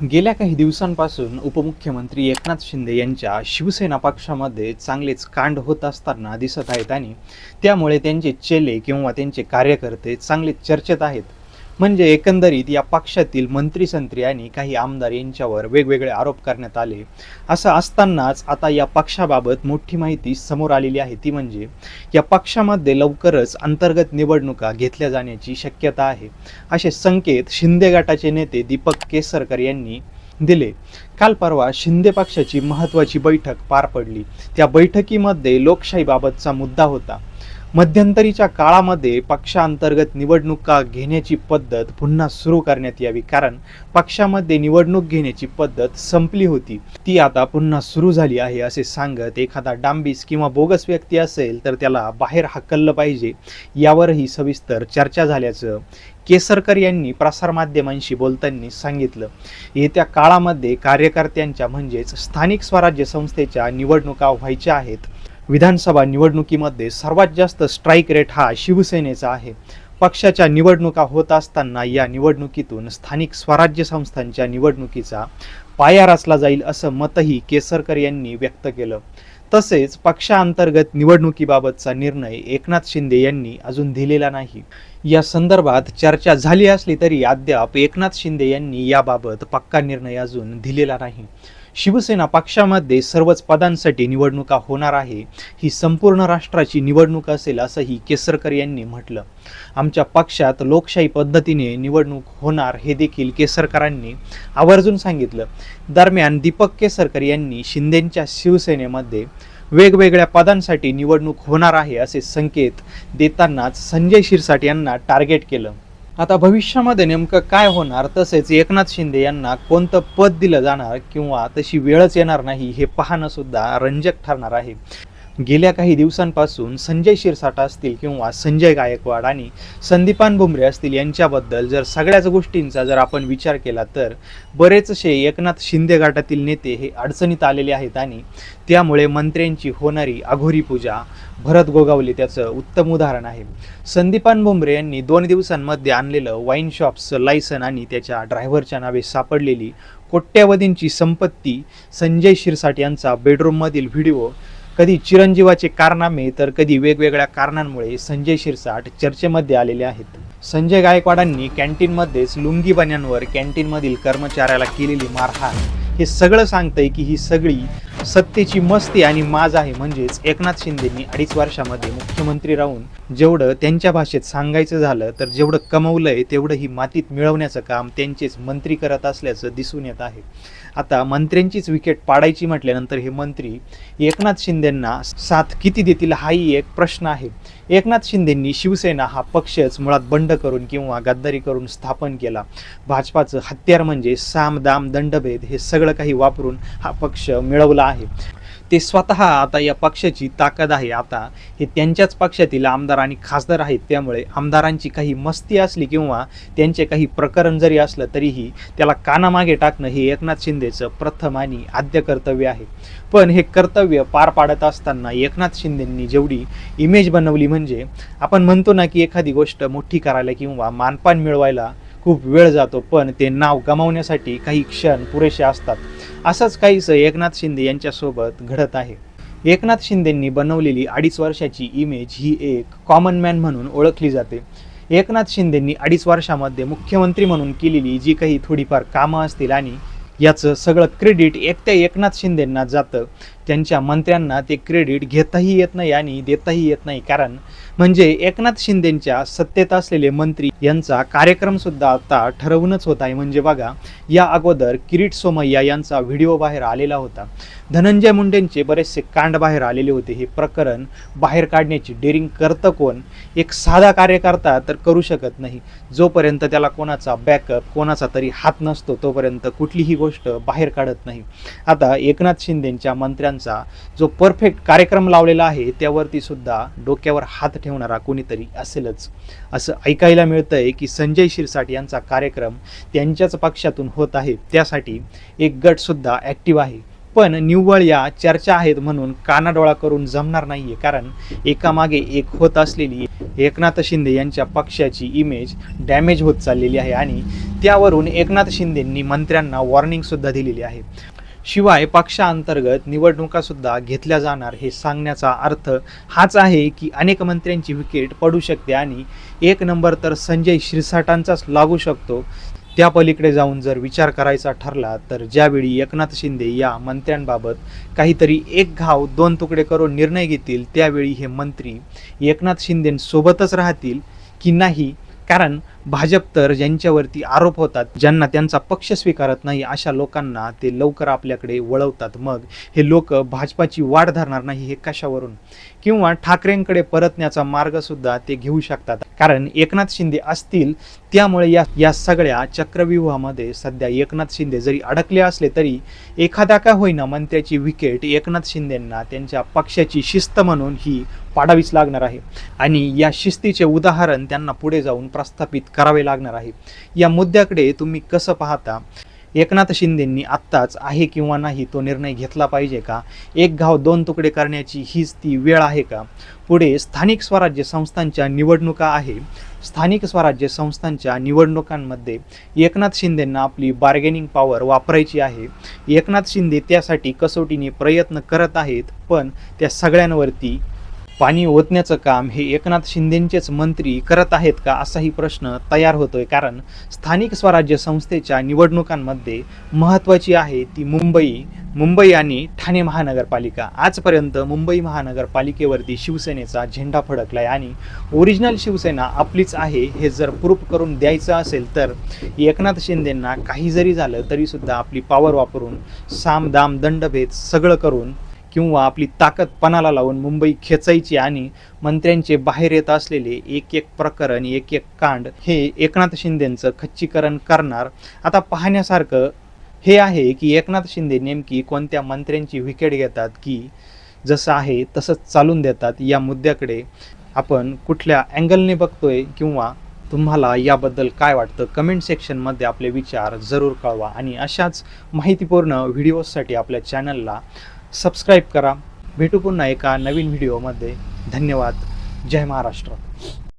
गेल्या काही दिवसांपासून उपमुख्यमंत्री एकनाथ शिंदे यांच्या शिवसेना पक्षामध्ये चांगलेच कांड होत असताना दिसत आहेत आणि त्यामुळे त्यांचे चेले किंवा त्यांचे कार्यकर्ते चांगले चर्चेत आहेत. म्हणजे एकंदरीत या पक्षातील मंत्री संत्री आणि काही आमदार यांच्यावर वेगवेगळे आरोप करण्यात आले. असं असतानाच आता या पक्षाबाबत मोठी माहिती समोर आलेली आहे. ती म्हणजे या पक्षामध्ये लवकरच अंतर्गत निवडणुका घेतल्या जाण्याची शक्यता आहे. असे संकेत शिंदे गटाचे नेते दीपक केसरकर यांनी दिले. काल परवा शिंदे पक्षाची महत्त्वाची बैठक पार पडली. त्या बैठकीमध्ये लोकशाहीबाबतचा मुद्दा होता. मध्यंतरीच्या काळामध्ये पक्षांतर्गत निवडणुका घेण्याची पद्धत पुन्हा सुरू करण्यात यावी कारण पक्षामध्ये निवडणूक घेण्याची पद्धत संपली होती. ती आता पुन्हा सुरू झाली आहे असे सांगत एखादा डांबीस किंवा बोगस व्यक्ती असेल तर त्याला बाहेर हाकललं पाहिजे यावरही सविस्तर चर्चा झाल्याचं केसरकर यांनी प्रसारमाध्यमांशी बोलताना सांगितलं. येत्या काळामध्ये कार्यकर्त्यांच्या म्हणजेच स्थानिक स्वराज्य संस्थेच्या निवडणुका व्हायच्या आहेत. विधानसभा निवडणुकीमध्ये सर्वात जास्त स्ट्राईक रेट हा शिवसेनेचा आहे. पक्षाच्या निवडणुका होत असताना या निवडणुकीतून स्थानिक स्वराज्य संस्थांच्या निवडणुकीचा पाया रचला जाईल असं मतही केसरकर यांनी व्यक्त केलं. तसेच पक्षांतर्गत निवडणुकीबाबतचा निर्णय एकनाथ शिंदे यांनी अजून दिलेला नाही. या संदर्भात चर्चा झाली असली तरी अद्याप एकनाथ शिंदे यांनी याबाबत पक्का निर्णय अजून दिलेला नाही. शिवसेना पक्षामध्ये सर्वच पदांसाठी निवडणुका होणार आहे. ही संपूर्ण राष्ट्राची निवडणूक असेल असंही केसरकर यांनी म्हटलं. आमच्या पक्षात लोकशाही पद्धतीने निवडणूक होणार हे देखील केसरकरांनी आवर्जून सांगितलं. दरम्यान दीपक केसरकर यांनी शिंदेंच्या शिवसेनेमध्ये वेगवेगळ्या पदांसाठी निवडणूक होणार आहे असे संकेत देतानाच संजय शिरसाट यांना टार्गेट केलं. आता भविष्यामध्ये नेमकं काय होणार? तसेच एकनाथ शिंदे यांना कोणतं पद दिलं जाणार किंवा तशी वेळच येणार नाही हे पाहणं सुद्धा रंजक ठरणार आहे. गेल्या काही दिवसांपासून संजय शिरसाठा असतील किंवा संजय गायकवाड आणि संदीपान भुमरे असतील यांच्याबद्दल जर सगळ्याच गोष्टींचा जर आपण विचार केला तर बरेचसे एकनाथ शिंदे गटातील नेते हे अडचणीत आलेले आहेत आणि त्यामुळे मंत्र्यांची होणारी अघोरी पूजा भरत गोगावले त्याचं उत्तम उदाहरण आहे. संदीपान भुमरे यांनी दोन दिवसांमध्ये आणलेलं वाईन शॉप्सचं लायसन आणि त्याच्या ड्रायव्हरच्या नावे सापडलेली कोट्यावधींची संपत्ती संजय शिरसाट यांचा बेडरूममधील व्हिडिओ कधी चिरंजीवाचे कारनामे तर कधी वेगवेगळ्या कारणांमुळे संजय शिरसाट चर्चेमध्ये आलेले आहेत. संजय गायकवाडांनी कॅन्टीनमध्येच लुंगी बन्यांवर कॅन्टीनमधील कर्मचाऱ्याला केलेली मारहाण. हे सगळं सांगतंय की ही सगळी सत्तेची मस्ती आणि माज आहे म्हणजेच एकनाथ शिंदेंनी अडीच वर्षामध्ये मुख्यमंत्री राहून जेवढं त्यांच्या भाषेत सांगायचं झालं तर जेवढं कमवलंय तेवढं ही मातीत मिळवण्याचं काम त्यांचेच मंत्री करत असल्याचं दिसून येत आहे. आता मंत्र्यांचीच विकेट पाडायची म्हटल्यानंतर हे मंत्री एकनाथ शिंदेंना साथ किती देतील हाही एक प्रश्न आहे. एकनाथ शिंदेंनी शिवसेना हा पक्षच मुळात बंड करून किंवा गद्दारी करून स्थापन केला. भाजपाचं हत्यार म्हणजे साम दाम दंडभेद हे सगळं काही वापरून हा पक्ष मिळवला आहे. ते स्वतः आता या पक्षाची ताकद आहे आता. हे त्यांच्याच पक्षातील आमदार आणि खासदार आहेत. त्यामुळे आमदारांची काही मस्ती असली किंवा त्यांचे काही प्रकरण जरी असलं तरीही त्याला कानामागे टाकणं हे एकनाथ शिंदेचं प्रथम आणि आद्य कर्तव्य आहे. पण हे कर्तव्य पार पाडत असताना एकनाथ शिंदेंनी जेवढी इमेज बनवली म्हणजे आपण म्हणतो ना की एखादी गोष्ट मोठी करायला किंवा मानपान मिळवायला खूप वेळ जातो पण ते नाव गमावण्यासाठी काही क्षण पुरेसे असतात. असंच काहीसं एकनाथ शिंदे यांच्यासोबत घडत आहे. एकनाथ शिंदेंनी बनवलेली अडीच वर्षाची इमेज ही एक कॉमन मॅन म्हणून ओळखली जाते. एकनाथ शिंदेंनी अडीच वर्षामध्ये मुख्यमंत्री म्हणून केलेली जी काही थोडीफार कामं असतील आणि याचं सगळं क्रेडिट एकट्या एकनाथ शिंदेंना जातं. त्यांच्या मंत्र्यांना ते क्रेडिट घेताही येत नाही आणि देताही येत नाही. कारण म्हणजे एकनाथ शिंदेंच्या सत्तेत असलेले मंत्री यांचा कार्यक्रमसुद्धा आता ठरवूनच होत आहे. म्हणजे बघा या अगोदर किरीट सोमय्या यांचा व्हिडिओ बाहेर आलेला होता. धनंजय मुंडेंचे बरेचसे कांड बाहेर आलेले होते. हे प्रकरण बाहेर काढण्याची डेअरिंग करतं कोण? एक साधा कार्यकर्ता तर करू शकत नाही. जोपर्यंत त्याला कोणाचा बॅकअप कोणाचा तरी हात नसतो तोपर्यंत कुठलीही गोष्ट बाहेर काढत नाही. आता एकनाथ शिंदेंच्या मंत्र्यांचा जो परफेक्ट कार्यक्रम लावलेला आहे त्यावरती सुद्धा डोक्यावर हात ठेवणारा कोणीतरी असेलच. असं ऐकायला मिळतंय की संजय शिरसाट यांचा कार्यक्रम त्यांच्याच पक्षातून होत आहे. त्यासाठी एक गटसुद्धा ॲक्टिव्ह आहे. पण निव्वळ या चर्चा आहेत म्हणून कानाडोळा करून जमणार नाहीये. कारण एकामागे एक होत असलेली एकनाथ शिंदे यांच्या पक्षाची इमेज डॅमेज होत चाललेली आहे. आणि त्यावरून एकनाथ शिंदेंनी मंत्र्यांना वॉर्निंग सुद्धा दिलेली आहे. शिवाय पक्षांतर्गत निवडणुका सुद्धा घेतल्या जाणार हे सांगण्याचा अर्थ हाच आहे की अनेक मंत्र्यांची विकेट पडू शकते आणि एक नंबर तर संजय शिरसाटांचाच लागू शकतो. त्या पलीकडे जाऊन जर विचार करायचा ठरला तर ज्यावेळी एकनाथ शिंदे या मंत्र्यांबाबत काहीतरी एक घाव दोन तुकडे करून निर्णय घेतील त्यावेळी हे मंत्री एकनाथ शिंदेसोबतच राहतील की नाही? कारण भाजप तर ज्यांच्यावरती आरोप होतात ज्यांना त्यांचा पक्ष स्वीकारत नाही अशा लोकांना ते लवकर आपल्याकडे वळवतात. मग हे लोक भाजपाची वाढ धरणार नाही हे कशावरून? किंवा ठाकरेंकडे परतण्याचा मार्ग सुद्धा ते घेऊ शकतात. कारण एकनाथ शिंदे असतील त्यामुळे या या सगळ्या चक्रव्यूहामध्ये सध्या एकनाथ शिंदे जरी अडकले असले तरी एखादा का होईना मंत्र्याची विकेट एकनाथ शिंदेंना त्यांच्या पक्षाची शिस्त म्हणून ही पाडावीच लागणार आहे. आणि या शिस्तीचे उदाहरण त्यांना पुढे जाऊन प्रस्थापित करावे लागणार आहे. या मुद्द्याकडे तुम्ही कसं पाहता? एकनाथ शिंदेंनी आत्ताच आहे किंवा नाही तो निर्णय घेतला पाहिजे का? एक घाव दोन तुकडे करण्याची हीच ती वेळ आहे का? पुढे स्थानिक स्वराज्य संस्थांच्या निवडणुका आहे. स्थानिक स्वराज्य संस्थांच्या निवडणुकांमध्ये एकनाथ शिंदेंना आपली बार्गेनिंग पॉवर वापरायची आहे. एकनाथ शिंदे त्यासाठी कसोटीने प्रयत्न करत आहेत पण त्या सगळ्यांवरती पाणी ओतण्याचं काम हे एकनाथ शिंदेंचेच मंत्री करत आहेत का असाही प्रश्न तयार होतोय. कारण स्थानिक स्वराज्य संस्थेच्या निवडणुकांमध्ये महत्त्वाची आहे ती मुंबई मुंबई आणि ठाणे महानगरपालिका. आजपर्यंत मुंबई महानगरपालिकेवरती शिवसेनेचा झेंडा फडकलाय आणि ओरिजिनल शिवसेना आपलीच आहे हे जर प्रूफ करून द्यायचं असेल तर एकनाथ शिंदेंना काही जरी झालं तरीसुद्धा आपली पॉवर वापरून साम दाम दंडभेद सगळं करून किंवा आपली ताकद पणाला लावून मुंबई खेचायची आणि मंत्र्यांचे बाहेर येत असलेले एक एक प्रकरण एक एक कांड हे एकनाथ शिंदेंचं खच्चीकरण करणार. आता पाहण्यासारखं हे आहे की एकनाथ शिंदे नेमकी कोणत्या मंत्र्यांची विकेट घेतात की जसं आहे तसंच चालून देतात या मुद्द्याकडे. आपण कुठल्या अँगलने बघतोय किंवा तुम्हाला याबद्दल काय वाटतं? कमेंट सेक्शनमध्ये आपले विचार जरूर कळवा आणि अशाच माहितीपूर्ण व्हिडिओजसाठी आपल्या चॅनलला सबस्क्राईब करा. भेटू पुन्हा एका नवीन व्हिडिओमध्ये धन्यवाद. जय महाराष्ट्र.